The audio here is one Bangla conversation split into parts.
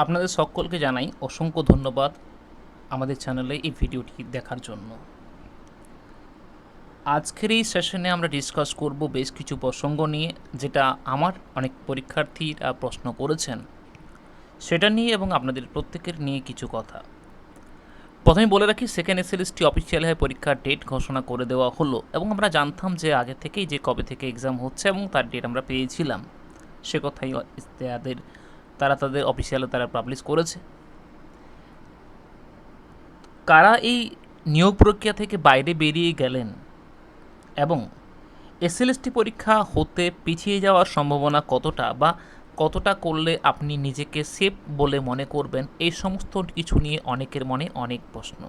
আপনাদের সকলকে জানাই অসংখ্য ধন্যবাদ আমাদের চ্যানেলে এই ভিডিওটি দেখার জন্য। আজকের এই সেশনে আমরা ডিসকাস করব বেশ কিছু প্রসঙ্গ নিয়ে, যেটা আমার অনেক পরীক্ষার্থীরা প্রশ্ন করেছেন। সেটা নিয়ে এবং আপনাদের প্রত্যেকের নিয়ে কিছু কথা। প্রথমে বলে রাখি সেকেন্ড এসএলএসটি অফিসিয়াল হয়ে পরীক্ষার ডেট ঘোষণা করে দেওয়া হলো এবং আমরা জানতাম যে আগে থেকেই যে কবে থেকে এক্সাম হচ্ছে এবং তার ডেট আমরা পেয়েছিলাম। সে কথাই তাদের তারা তাদের অফিসিয়ালে তারা পাবলিশ করেছে। কারা এই নিয়োগ প্রক্রিয়া থেকে বাইরে বেরিয়ে গেলেন এবং এসএলএসটি পরীক্ষা হতে পিছিয়ে যাওয়ার সম্ভাবনা কতটা বা কতটা করলে আপনি নিজেকে সেফ বলে মনে করবেন, এই সমস্ত কিছু নিয়ে অনেকের মনে অনেক প্রশ্ন।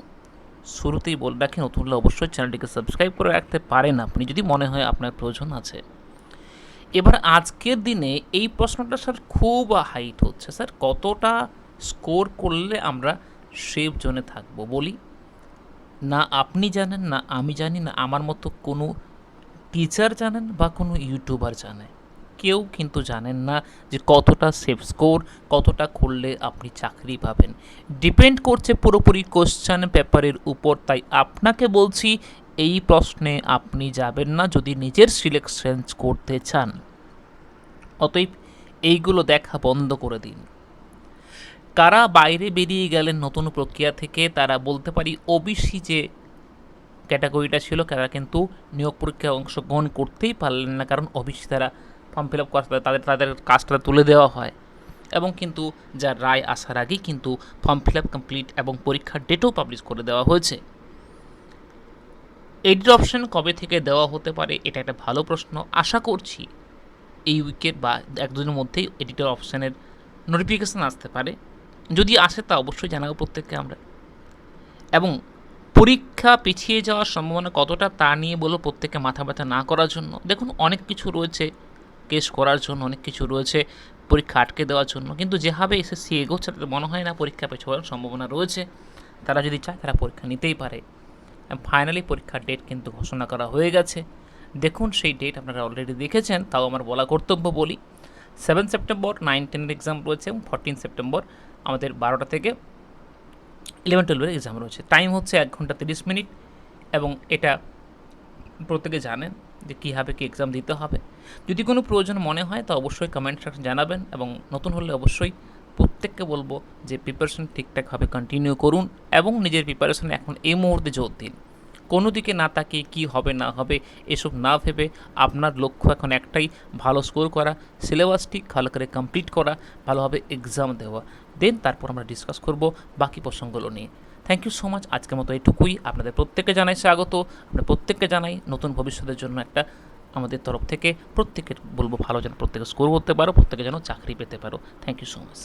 শুরুতেই বলে রাখি নতুন হলে অবশ্যই চ্যানেলটিকে সাবস্ক্রাইব করে রাখতে পারেন। আপনি যদি মনে হয় আপনার প্রয়োজন আছে। এবার আজকের দিনে এই প্রশ্নটা স্যার খুব হাইট হচ্ছে। স্যার, কতটা স্কোর করলে আমরা সেফ জোনে থাকব বলি? না আপনি জানেন, না আমি জানি, না আমার মতো কোনো টিচার জানেন বা কোনো ইউটিউবার জানে। কেউ কিন্তু জানেন না যে কতটা সেফ স্কোর, কতটা করলে আপনি চাকরি পাবেন। ডিপেন্ড করছে পুরোপুরি কোশ্চেন পেপারের উপর। তাই আপনাকে বলছি এই প্রশ্নে আপনি যাবেন না যদি নিজের সিলেকশন করতে চান। অতএব এইগুলো দেখা বন্ধ করে দিন। কারা বাইরে বেরিয়ে গেলেন নতুন প্রক্রিয়া থেকে, তারা বলতে পারি ওবিসি যে ক্যাটাগরিটা ছিল, তারা কিন্তু নিয়োগ পরীক্ষায় অংশগ্রহণ করতেই পারলেন না, কারণ ওবিসি তারা ফর্ম ফিল আপ করা তাদের তাদের কাজটা তুলে দেওয়া হয়। এবং কিন্তু যার রায় আসার আগেই কিন্তু ফর্ম ফিল আপ কমপ্লিট এবং পরীক্ষার ডেটও পাবলিশ করে দেওয়া হয়েছে। এডিট অপশন কবে থেকে দেওয়া হতে পারে, এটা একটা ভালো প্রশ্ন। আশা করছি এই উইকের বা এক দুদিনের মধ্যেই এডিটর অপশানের নোটিফিকেশান আসতে পারে। যদি আসে তা অবশ্যই জানাব প্রত্যেককে আমরা। এবং পরীক্ষা পিছিয়ে যাওয়ার সম্ভাবনা কতটা তা নিয়ে বলো প্রত্যেককে মাথা ব্যথা না করার জন্য। দেখুন, অনেক কিছু রয়েছে কেস করার জন্য, অনেক কিছু রয়েছে পরীক্ষা আটকে দেওয়ার জন্য। কিন্তু যেভাবে এসএসসি এগোচ্ছে তাদের মনে হয় না পরীক্ষা পেছোয়ার সম্ভাবনা রয়েছে। তারা যদি চায়, তারা পরীক্ষা নিতেই পারে। ফাইনালি পরীক্ষার ডেট কিন্তু ঘোষণা করা হয়ে গেছে। দেখুন, সেই ডেট আপনারা অলরেডি দেখেছেন, তাও আমার বলা কর্তব্য বলি। সেভেন সেপ্টেম্বর নাইন টেনের এক্সাম রয়েছে এবং ফোরটিন সেপ্টেম্বর আমাদের বারোটা থেকে ইলেভেন টুয়েলভের এক্সাম রয়েছে। টাইম হচ্ছে এক ঘণ্টা তিরিশ মিনিট এবং এটা প্রত্যেকে জানেন যে কীভাবে কী এক্সাম দিতে হবে। যদি কোনো প্রয়োজন মনে হয়, তো অবশ্যই কমেন্ট সেকশন জানাবেন এবং নতুন হলে অবশ্যই প্রত্যেককে বলব যে প্রিপারেশন ঠিকঠাকভাবে কন্টিনিউ করুন এবং নিজের প্রিপারেশনে এখন এই মুহূর্তে জোর দিন। কোনো দিকে না তাকিয়ে কী হবে, না হবে, এসব না ভেবে আপনার লক্ষ্য এখন একটাই, ভালো স্কোর করা সিলেবাসটি ভালো করে কমপ্লিট করা, ভালোভাবে এক্সাম দেওয়া। দেন তারপর আমরা ডিসকাস করব বাকি প্রসঙ্গগুলো নিয়ে। থ্যাংক ইউ সো মাচ আজকের মতো এইটুকুই। আপনাদের প্রত্যেককে জানাই স্বাগত। আমরা প্রত্যেককে জানাই নতুন ভবিষ্যতের জন্য একটা আমাদের তরফ থেকে প্রত্যেকের বলব ভালো যেন প্রত্যেকে স্কোর করতে পারো, প্রত্যেকে যেন চাকরি পেতে পারো। Thank you so much